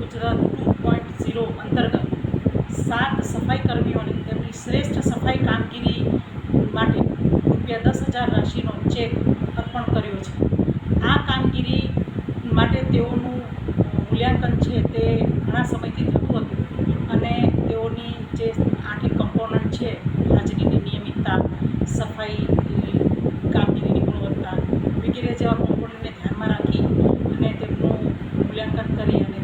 Gujarat two point zero અંતર્ગત સાત સફાઈ કર્મીઓને તેમની શ્રેષ્ઠ સફાઈ કામગીરી માટે રૂપિયા દસ હજાર રાશિનો ચેક અર્પણ કર્યો છે. આ કામગીરી માટે તેઓનું મૂલ્યાંકન છે તે ઘણા સમયથી થતું હતું અને તેઓની જે આઠેક કમ્પોનન્ટ છે, હાજરીની નિયમિતતા, સફાઈ, કામગીરીની ગુણવત્તા વગેરે જેવા કમ્પોનન્ટને ધ્યાનમાં રાખી અને તેમનું મૂલ્યાંકન કરી અને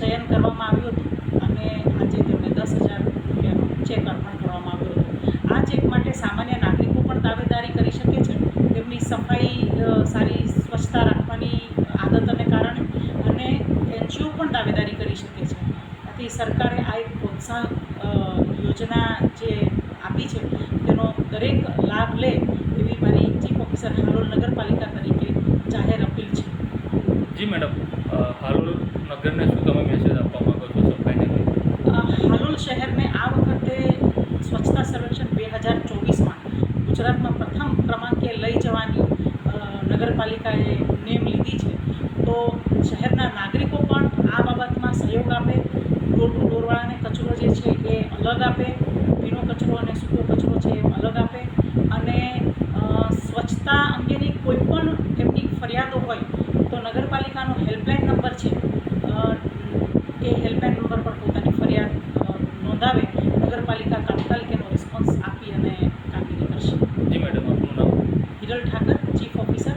ચયન કરવામાં આવ્યું હતું અને આજે તેમને દસ હજાર રૂપિયાનો ચેક અર્પણ કરવામાં આવ્યો હતો. આ ચેક માટે સામાન્ય નાગરિકો પણ દાવેદારી કરી શકે છે. તેમની સફાઈ સારી સ્વચ્છતા રાખવાની આદતને કારણે અને એનજીઓ પણ દાવેદારી કરી શકે છે. આથી સરકારે આ એક પ્રોત્સાહન યોજના જે આપી છે, તેનો દરેક લાભ લે એવી મારી ચીફ ઓફિસર હાલોલ નગરપાલિકા તરીકે જાહેર અપીલ છે. જી મેડમ હાલોલ નગરને શું તમે ગુજરાતમાં પ્રથમ ક્રમાંકે લઈ જવાની નગરપાલિકાએ નેમ લીધી છે. તો શહેરના નાગરિકો પણ આ બાબતમાં સહયોગ આપે. ડોર ટુ ડોરવાળાને કચરો જે છે એ અલગ આપે. ભીનો કચરો અને સૂકો કચરો છે એ અલગ આપે. અને સ્વચ્છતા અંગેની કોઈ પણ એમની ફરિયાદો હોય તો નગરપાલિકાનો હેલ્પલાઇન નંબર છે জেনারেল ঢাকা চিফ অফিসার